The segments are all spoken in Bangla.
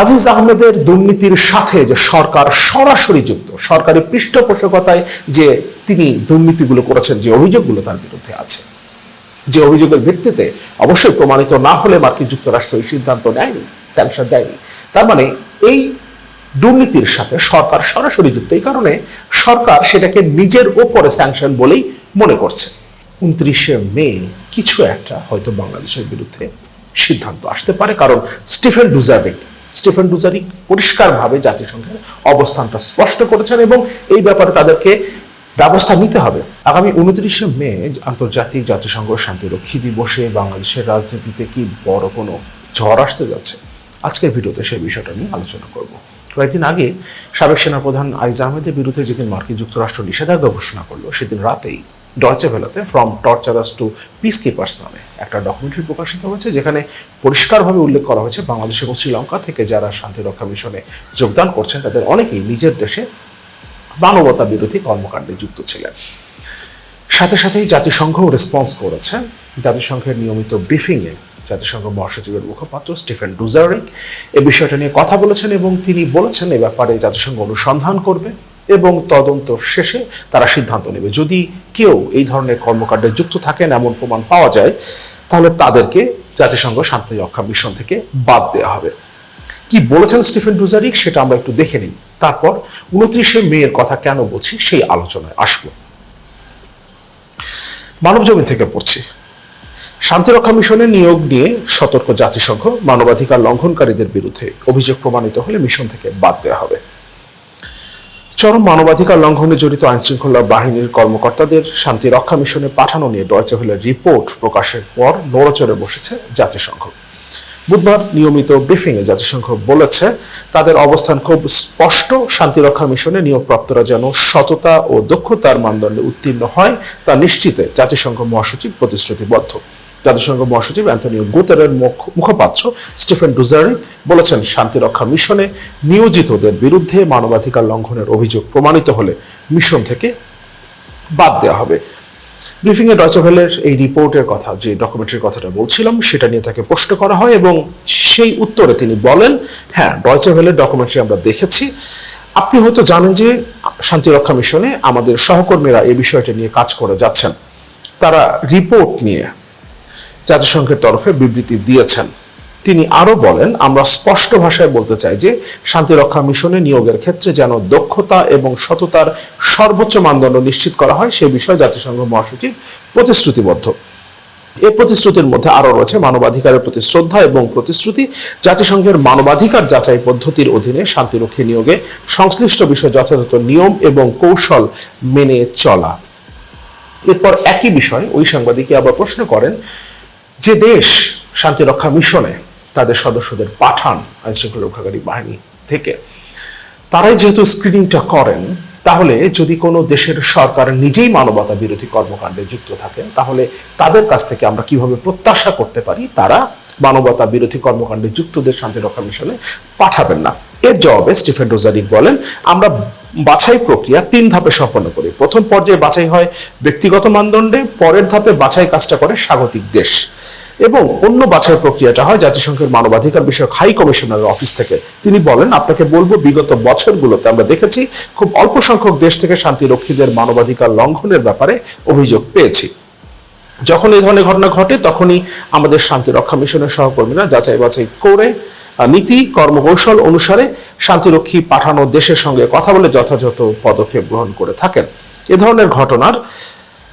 আজিজ আহমেদের দুর্নীতির সাথে যে সরকার সরাসরি যুক্ত, সরকারি পৃষ্ঠপোষকতায় যে তিনি দুর্নীতিগুলো করেছেন, যে অভিযোগগুলো তার বিরুদ্ধে আছে, যে অভিযোগের ভিত্তিতে অবশ্যই প্রমাণিত না হলে মার্কিন যুক্তরাষ্ট্র এই সিদ্ধান্ত নেয়নি, স্যাংশন দেয়নি। তার মানে এই দুর্নীতির সাথে সরকার সরাসরি যুক্ত, এই কারণে সরকার সেটাকে নিজের ওপরে স্যাংশন বলেই মনে করছে। উনত্রিশে মে কিছু একটা হয়তো বাংলাদেশের বিরুদ্ধে সিদ্ধান্ত আসতে পারে, কারণ স্টিফেন ডুজারিক স্টিফেন ডুজারিক পরিষ্কারভাবে জাতিসংঘের অবস্থানটা স্পষ্ট করেছেন এবং এই ব্যাপারে তাদেরকে ব্যবস্থা নিতে হবে। আগামী উনত্রিশে মে আন্তর্জাতিক জাতিসংঘ শান্তিরক্ষী দিবসে বাংলাদেশের রাজনীতিতে কি বড় কোনো ঝড় আসতে যাচ্ছে? আজকের ভিডিওতে সেই বিষয়টা নিয়ে আলোচনা করব। কয়েকদিন আগে সাবেক সেনাপ্রধান আইজ আহমেদের বিরুদ্ধে যেদিন মার্কিন যুক্তরাষ্ট্র নিষেধাজ্ঞা ঘোষণা করল, সেদিন রাতেই ডয়চে ভেলাতে ফ্রম টর্চারাস টু পিস কিপার্স নামে একটা ডকুমেন্টারি প্রকাশিত হয়েছে, যেখানে পরিষ্কারভাবে উল্লেখ করা হয়েছে বাংলাদেশ এবং শ্রীলঙ্কা থেকে যারা শান্তিরক্ষা মিশনে যোগদান করছেন, তাদের অনেকেই নিজের দেশে মানবতা বিরোধী কর্মকাণ্ডে যুক্ত ছিলেন। সাথে সাথেই জাতিসংঘ রেসপন্স করেছে। জাতিসংঘের নিয়মিত ব্রিফিংয়ে জাতিসংঘ মহাসচিবের মুখপাত্র স্টিফেন ডুজারিক এ বিষয়টা নিয়ে কথা বলেছেন এবং তিনি বলেছেন, এ ব্যাপারে জাতিসংঘ অনুসন্ধান করবে। এবং তদন্ত শেষে তারা সিদ্ধান্ত নেবে। যদি কেউ এই ধরনের কর্মকাণ্ডে যুক্ত থাকেন, এমন প্রমাণ পাওয়া যায়, তাহলে তাদেরকে জাতিসংঘ শান্তি রক্ষা মিশন থেকে বাদ দেওয়া হবে। কি বলেছেন স্টিফেন ডুজারিক, সেটা আমরা একটু দেখে নিই। তারপর উনত্রিশে মেয়ের কথা কেন বলছি, সেই আলোচনায় আসব। মানব জমি থেকে পড়ছি। শান্তিরক্ষা মিশনে নিয়োগ নিয়ে সতর্ক জাতিসংঘ মানবাধিকার লঙ্ঘনকারীদের বিরুদ্ধে অভিযোগ প্রমাণিত হলে মিশন থেকে বাদ দেওয়া হবে। চরম মানবাধিকার লঙ্ঘনে জড়িত আইনশৃঙ্খলা বাহিনীর কর্মকর্তাদের শান্তি রক্ষা মিশনে পাঠানো নিয়ে ডয়চে ভেলের রিপোর্ট প্রকাশের পর নড়চড়ে বসেছে জাতিসংঘ। বুধবার নিয়মিত ব্রিফিংয়ে জাতিসংঘ বলেছে, তাদের অবস্থান খুব স্পষ্ট শান্তিরক্ষা মিশনে নিয়োগপ্রাপ্তরা যেন সততা ও দক্ষতার মানদণ্ডে উত্তীর্ণ হয়, তা নিশ্চিতে জাতিসংঘ মহাসচিব প্রতিশ্রুতিবদ্ধ। জাতিসংঘ মহাসচিব অ্যান্থনিও মুখ- মুখপাত্র স্টিফেন ডুজারিক বলেছেন শান্তিরক্ষা মিশনে নিয়োজিতদের বিরুদ্ধে মানবাধিকার লঙ্ঘনের অভিযোগ প্রমাণিত হলে মিশন থেকে বাদ দেওয়া হবে। ব্রিফিংয়ে ডয়চেভেলের এই রিপোর্টের কথা, যে ডকুমেন্টারির কথাটা বলছিলাম, সেটা নিয়ে তাকে প্রশ্ন করা হয় এবং সেই উত্তরে তিনি বলেন হ্যাঁ ডয়চেভেলের ডকুমেন্টারি আমরা দেখেছি। আপনি হয়তো জানেন যে শান্তিরক্ষা মিশনে আমাদের সহকর্মীরা এই বিষয়টা নিয়ে কাজ করে যাচ্ছেন। তারা রিপোর্ট নিয়ে জাতিসংঘের তরফে বিবৃতি দিয়েছেন। তিনি আরও বলেন, আমরা স্পষ্ট ভাষায় বলতে চাই যে শান্তিরক্ষা মিশনে নিয়োগের ক্ষেত্রে যেন দক্ষতা এবং সততার সর্বোচ্চ মানদণ্ড নিশ্চিত করা হয়, সে বিষয়ে জাতিসংঘ মহাসচিব প্রতিশ্রুতিবদ্ধ। এই প্রতিশ্রুতির মধ্যে আরও রয়েছে মানবাধিকারের প্রতি শ্রদ্ধা এবং প্রতিশ্রুতি, জাতিসংঘের মানবাধিকার যাচাই পদ্ধতির অধীনে শান্তিরক্ষী নিয়োগে সংশ্লিষ্ট বিষয়ে যথাযথ নিয়ম এবং কৌশল মেনে চলা। এরপর একই বিষয় ওই সাংবাদিকই আবার প্রশ্ন করেন যে দেশ শান্তিরক্ষা মিশনে তাদের সদস্যদের পাঠান আইনশৃঙ্খলা রক্ষাকারী বাহিনী থেকে, তারাই যেহেতু স্ক্রিনিংটা করেন, তাহলে যদি কোনো দেশের সরকার নিজেই মানবতা বিরোধী কর্মকাণ্ডে যুক্ত থাকেন তাহলে তাদের কাছ থেকে আমরা কীভাবে প্রত্যাশা করতে পারি তারা মানবতা বিরোধী কর্মকাণ্ডে যুক্তদের শান্তিরক্ষা মিশনে পাঠাবেন না? এর জবাবে স্টিফেন ডোজারিক বলেন, আমরা বাছাই প্রক্রিয়া তিন ধাপে সম্পন্ন করি। প্রথম পর্যায়ে বাছাই হয় ব্যক্তিগত মানদণ্ডে, পরের ধাপে বাছাই কাজটা করে স্বাগতিক দেশ। এবং অন্য বাছাই প্রক্রিয়াটা হয় জাতিসংঘের মানবাধিকার বিষয়ক হাই কমিশনারের অফিস থেকে। তিনি বলেন, আপনাকে বলব, বিগত বছরগুলোতে আমরা দেখেছি খুব অল্প সংখ্যক দেশ থেকে শান্তিরক্ষীদের মানবাধিকার লঙ্ঘনের ব্যাপারে অভিযোগ পেয়েছি। যখন এই ধরনের ঘটনা ঘটে, তখনই আমাদের শান্তি রক্ষা মিশনের সহকর্মীরা যাচাই বাছাই করে নীতি, কর্মকৌশল অনুসারে শান্তিরক্ষী পাঠানো দেশের সঙ্গে কথা বলে যথাযথ পদক্ষেপ গ্রহণ করে থাকেন। এ ধরনের ঘটনার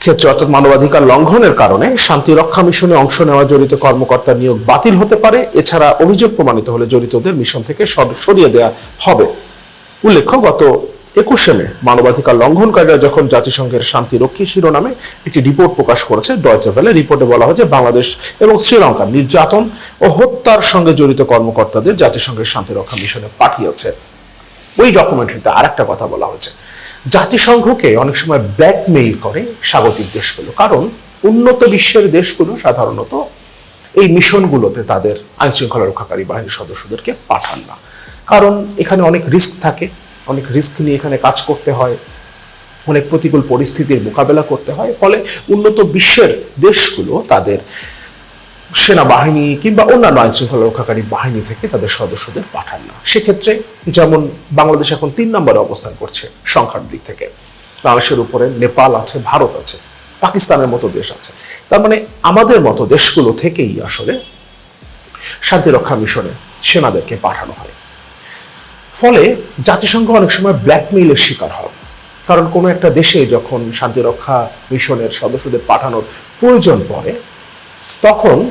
ক্ষেত্রে অর্থাৎ মানবাধিকার লঙ্ঘনের কারণে শান্তি রক্ষা মিশনে অংশ নেওয়া জড়িত কর্মকর্তা নিয়োগ বাতিল হতে পারে। এছাড়া অভিযোগ প্রমাণিত হলে জড়িতদের মিশন থেকে সরিয়ে দেওয়া হবে। উল্লেখ্য, গত একুশে মে মানবাধিকার লঙ্ঘনকারীরা যখন জাতিসংঘের শান্তিরক্ষী শিরোনামে একটি রিপোর্ট প্রকাশ করেছে, ডয়চে ভেলে রিপোর্টে বলা হয়েছে বাংলাদেশ এবং শ্রীলঙ্কা নির্যাতন ও হত্যার সঙ্গে জড়িত কর্মকর্তাদের জাতিসংঘের শান্তিরক্ষা মিশনে পাঠিয়েছে। ওই ডকুমেন্টারিতে আরেকটা কথা বলা হয়েছে। জাতিসংঘকে অনেক সময় ব্ল্যাকমেইল করে স্বাগতিক দেশগুলো। কারণ উন্নত বিশ্বের দেশগুলো সাধারণত এই মিশনগুলোতে তাদের আইন শৃঙ্খলা রক্ষাকারী বাহিনীর সদস্যদেরকে পাঠান না। কারণ এখানে অনেক রিস্ক থাকে, অনেক রিস্ক নিয়ে এখানে কাজ করতে হয়, অনেক প্রতিকূল পরিস্থিতির মোকাবেলা করতে হয়। ফলে উন্নত বিশ্বের দেশগুলো তাদের সেনাবাহিনী কিংবা অন্যান্য আইন শৃঙ্খলা রক্ষাকারী বাহিনী থেকে তাদের সদস্যদের পাঠান না। সেক্ষেত্রে যেমন বাংলাদেশ এখন তিন নম্বরে অবস্থান করছে সংখ্যার দিক থেকে। বাংলাদেশের উপরে নেপাল আছে, ভারত আছে, পাকিস্তানের মতো দেশ আছে। তার মানে আমাদের মতো দেশগুলো থেকেই আসলে শান্তিরক্ষা মিশনে সেনাদেরকে পাঠানো হয়। ফলে জাতিসংঘ অনেক সময় ব্ল্যাকমেইলের শিকার হয়। কারণ কোনো একটা দেশে যখন শান্তিরক্ষা মিশনের সদস্যদের পাঠানোর প্রয়োজন পড়ে তখন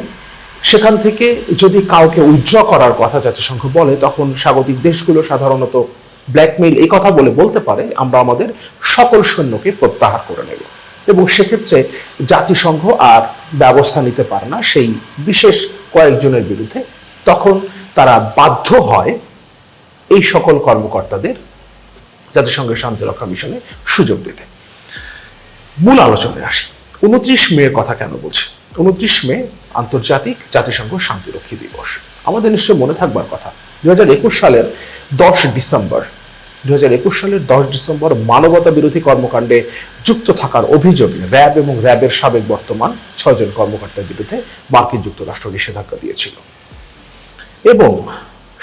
সেখান থেকে যদি কাউকে উইথড্র করার কথা জাতিসংঘ বলে, তখন স্বাগতিক দেশগুলো সাধারণত ব্ল্যাকমেইল এই কথা বলে বলতে পারে, আমরা আমাদের সকল সৈন্যকে প্রত্যাহার করে নেব। এবং সেক্ষেত্রে জাতিসংঘ আর ব্যবস্থা নিতে পারে না, সেই বিশেষ কয়েকজনের বিরুদ্ধে। তখন তারা বাধ্য হয় এই সকল কর্মকর্তাদের জাতিসংঘের শান্তিরক্ষা মিশনে সুযোগ দিতে। মূল আলোচনায় আসি। উনত্রিশ মের কথা কেন বলছি? উনত্রিশ মে আন্তর্জাতিক জাতিসংঘ শান্তিরক্ষী দিবস। আমাদের নিশ্চয় মনে থাকবার কথা দু হাজার একুশ সালের দশ ডিসেম্বর দু হাজার একুশ সালের দশ ডিসেম্বর মানবতা বিরোধী কর্মকাণ্ডে যুক্ত থাকার অভিযোগে র্যাব এবং র্যাবের সাবেক বর্তমান ছয়জন কর্মকর্তার বিরুদ্ধে মার্কিন যুক্তরাষ্ট্র নিষেধাজ্ঞা দিয়েছিল। এবং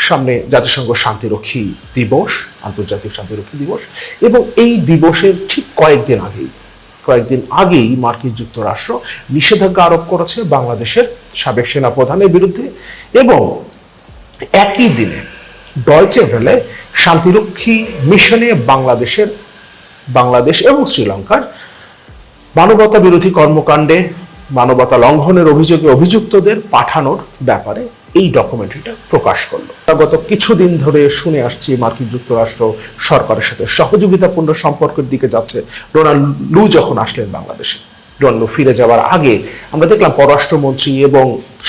সামনে জাতিসংঘ শান্তিরক্ষী দিবস, আন্তর্জাতিক শান্তিরক্ষী দিবস, এবং এই দিবসের ঠিক কয়েকদিন আগেই কয়েকদিন আগেই মার্কিন যুক্তরাষ্ট্র নিষেধাজ্ঞা আরোপ করেছে বাংলাদেশের সাবেক সেনাপ্রধানের বিরুদ্ধে এবং একই দিনে ডয়চে ভেলে শান্তিরক্ষী মিশনে বাংলাদেশের, বাংলাদেশ এবং শ্রীলঙ্কার মানবতা বিরোধী কর্মকাণ্ডে মানবতা লঙ্ঘনের অভিযোগে অভিযুক্তদের পাঠানোর ব্যাপারে এই ডকুমেন্টারিটা প্রকাশ করল। গত কিছুদিন ধরে শুনে আসছি মার্কিন যুক্তরাষ্ট্র সরকারের সাথে সহযোগিতাপূর্ণ সম্পর্কের দিকে যাচ্ছে। ডোনাল্ড লু যখন আসলেন বাংলাদেশে, ডোনাল্ড লু ফিরে যাওয়ার আগে আমরা দেখলাম পররাষ্ট্রমন্ত্রী এবং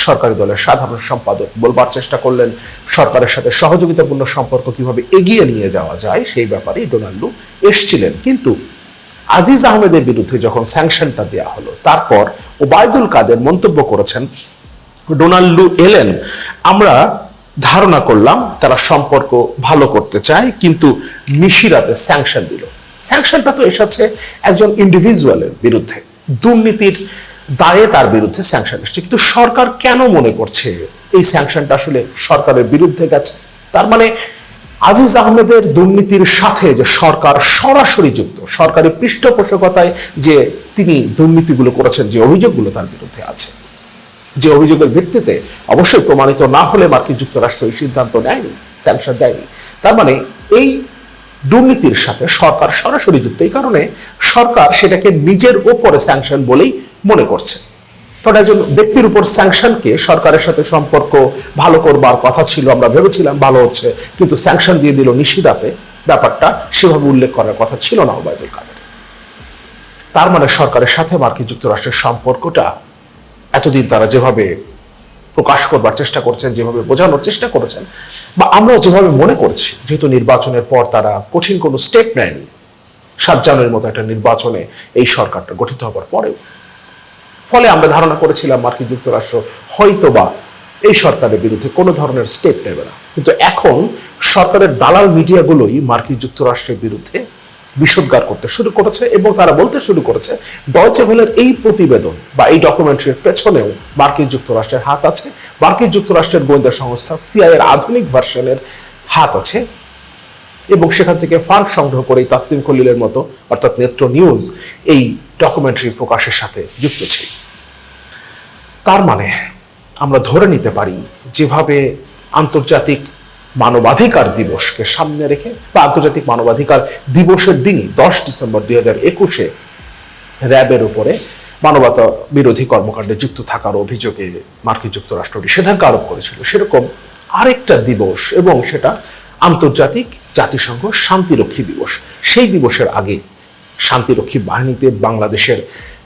সরকারি দলের সাধারণ সম্পাদক বলবার চেষ্টা করলেন, সরকারের সাথে সহযোগিতাপূর্ণ সম্পর্ক কীভাবে এগিয়ে নিয়ে যাওয়া যায় সেই ব্যাপারে ডোনাল্ড লু এসছিলেন। কিন্তু আজিজ আহমেদের বিরুদ্ধে যখন স্যাংশনটা দেওয়া হলো, তারপর ওবায়দুল কাদের মন্তব্য করেছেন ডোনাল্ড এলেন। আমরা ধারণা করলাম তারা সম্পর্ক ভালো করতে চায়, কিন্তু মিশিরাতে স্যাংশন দিল। স্যাংশনটা তো এসেছে একজন ইন্ডিভিজুয়ালের বিরুদ্ধে। দুর্নীতির দায়ে তার বিরুদ্ধে স্যাংশন এসছে। কিন্তু সরকার কেন মনে করছে এই স্যাংশনটা আসলে সরকারের বিরুদ্ধে গেছে? তার মানে আজিজ আহমেদের দুর্নীতির সাথে যে সরকার সরাসরি যুক্ত সরকারের পৃষ্ঠপোষকতায় যে তিনি দুর্নীতিগুলো করেছেন, যে অভিযোগগুলো তার বিরুদ্ধে আছে যে অভিযোগের ভিত্তিতে অবশ্যই প্রমাণিত না হলে মার্কিন যুক্তরাষ্ট্র এই সিদ্ধান্ত নেয়নি স্যাংশন দেয়নি। তার মানে এই দুর্নীতির সাথে সরকার সরাসরি যুক্ত, এই কারণে সরকার সেটাকে নিজের ওপরে স্যাংশন বলেই মনে করছে। কারণ একজন ব্যক্তির উপর স্যাংশনকে সরকারের সাথে সম্পর্ক ভালো করবার কথা ছিল, আমরা ভেবেছিলাম ভালো হচ্ছে, কিন্তু স্যাংশন দিয়ে দিল নিশিদাতে। ব্যাপারটা সেভাবে উল্লেখ করার কথা ছিল না, ওবায়দুল কাদের। তার মানে সরকারের সাথে মার্কিন যুক্তরাষ্ট্রের সম্পর্কটা এতদিন তারা যেভাবে প্রকাশ করবার চেষ্টা করছেন, যেভাবে বোঝানোর চেষ্টা করেছেন, বা আমরা যেভাবে মনে করছি, যেহেতু নির্বাচনের পর তারা কঠিন কোনো স্টেপ নেয়নি, সাত জানুয়ারির মতো একটা নির্বাচনে এই সরকারটা গঠিত হবার পরেও। ফলে আমরা ধারণা করেছিলাম মার্কিন যুক্তরাষ্ট্র হয়তো বা এই সরকারের বিরুদ্ধে কোনো ধরনের স্টেপ নেবে না। কিন্তু এখন সরকারের দালাল মিডিয়াগুলোই মার্কিন যুক্তরাষ্ট্রের বিরুদ্ধে বিষোদ্গার করতে শুরু করেছে এবং তারা বলতে শুরু করেছে ডয়চে ভেলের এই প্রতিবেদন বা এই ডকুমেন্টারির পেছনেও মার্কিন যুক্তরাষ্ট্রের হাত আছে। মার্কিন যুক্তরাষ্ট্রের গোয়েন্দা সংস্থা সিআই এর আধুনিক ভার্সনের হাত আছে এবং সেখান থেকে ফান্ড সংগ্রহ করে তাসলিম খলিলের মতো, অর্থাৎ নেত্র নিউজ, এই ডকুমেন্টারি প্রকাশের সাথে যুক্ত ছিল। তার মানে আমরা ধরে নিতে পারি, যেভাবে আন্তর্জাতিক মানবাধিকার দিবসকে সামনে রেখে বা আন্তর্জাতিক মানবাধিকার দিবসের দিনই দশ ডিসেম্বর দুই হাজার একুশে র্যাবের উপরে মানবতা বিরোধী কর্মকাণ্ডে যুক্ত থাকার অভিযোগে মার্কিন যুক্তরাষ্ট্র নিষেধাজ্ঞা আরোপ করেছিল। সেরকম আরেকটা দিবস এবং সেটা আন্তর্জাতিক জাতিসংঘ শান্তিরক্ষী দিবস। সেই দিবসের আগে শান্তিরক্ষী বাহিনীতে বাংলাদেশের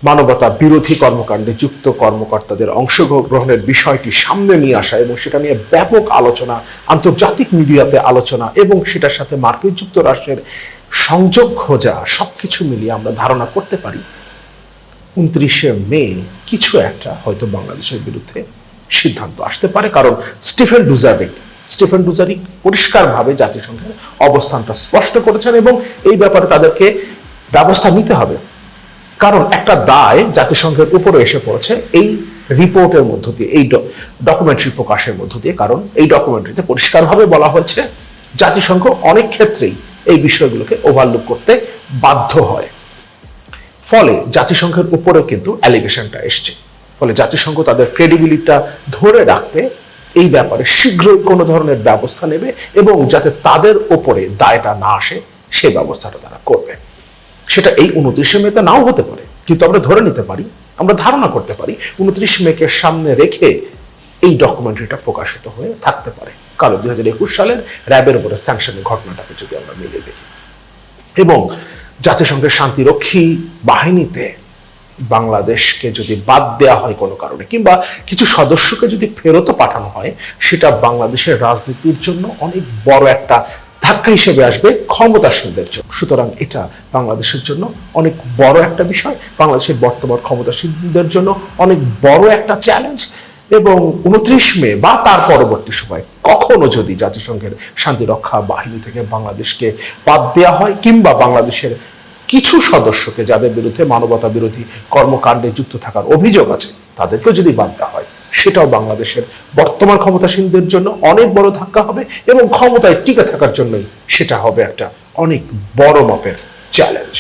মানবতা বিরোধী কর্মকাণ্ডে যুক্ত কর্মকর্তাদের অংশগ্রহণের বিষয়টি সামনে নিয়ে আসা এবং সেটা নিয়ে ব্যাপক আলোচনা, আন্তর্জাতিক মিডিয়াতে আলোচনা এবং সেটার সাথে মার্কিন যুক্তরাষ্ট্রের সংযোগ খোঁজা, সবকিছু মিলিয়ে আমরা ধারণা করতে পারি। উনত্রিশে মে কিছু একটা হয়তো বাংলাদেশের বিরুদ্ধে সিদ্ধান্ত আসতে পারে, কারণ স্টিফেন ডুজারিক স্টিফেন ডুজারিক পরিষ্কারভাবে জাতিসংঘের অবস্থানটা স্পষ্ট করেছেন এবং এই ব্যাপারে তাদেরকে ব্যবস্থা নিতে হবে। কারণ একটা দায় জাতিসংঘের উপরে এসে পড়েছে এই রিপোর্টের মধ্য দিয়ে, এই ডকুমেন্টারি প্রকাশের মধ্য দিয়ে। কারণ এই ডকুমেন্টারিতে পরিষ্কারভাবে বলা হয়েছে, জাতিসংঘ অনেক ক্ষেত্রেই এই বিষয়গুলোকে ওভারলুক করতে বাধ্য হয়। ফলে জাতিসংঘের উপরেও কিন্তু অ্যালিগেশনটা এসছে। ফলে জাতিসংঘ তাদের ক্রেডিবিলিটিটা ধরে রাখতে এই ব্যাপারে শীঘ্রই কোনো ধরনের ব্যবস্থা নেবে এবং যাতে তাদের ওপরে দায়টা না আসে, সে ব্যবস্থাটা তারা করবে। সেটা এই উনত্রিশে মেতে নাও হতে পারে। কিন্তু আমরা ধরে নিতে পারি, আমরা ধারণা করতে পারি, উনত্রিশ মেকে সামনে রেখে এই ডকুমেন্টারিটা প্রকাশিত হয়ে থাকতে পারে। কারণ দুই হাজার একুশ সালের র্যাবের উপরে স্যাংশনের ঘটনাটাকে যদি আমরা মিলিয়ে দেখি। এবং জাতিসংঘের শান্তিরক্ষী বাহিনীতে বাংলাদেশকে যদি বাদ দেওয়া হয় কোনো কারণে, কিংবা কিছু সদস্যকে যদি ফেরত পাঠানো হয়, সেটা বাংলাদেশের রাজনীতির জন্য অনেক বড় একটা ধাক্কা হিসেবে আসবে ক্ষমতাসীনদের জন্য। সুতরাং এটা বাংলাদেশের জন্য অনেক বড় একটা বিষয়, বাংলাদেশের বর্তমান ক্ষমতাসীনদের জন্য অনেক বড় একটা চ্যালেঞ্জ এবং উনত্রিশ মে বা তার পরবর্তী সময় কখনো যদি জাতিসংঘের শান্তিরক্ষা বাহিনী থেকে বাংলাদেশকে বাদ দেওয়া হয় কিংবা বাংলাদেশের কিছু সদস্যকে যাদের বিরুদ্ধে মানবতা বিরোধী কর্মকাণ্ডে যুক্ত থাকার অভিযোগ আছে, তাদেরকেও যদি বাদ দেওয়া হয় সেটাও বাংলাদেশের বর্তমান ক্ষমতাসীনদের জন্য অনেক বড় ধাক্কা হবে এবং ক্ষমতায় টিকে থাকার জন্যই সেটা হবে একটা অনেক বড় মাপের চ্যালেঞ্জ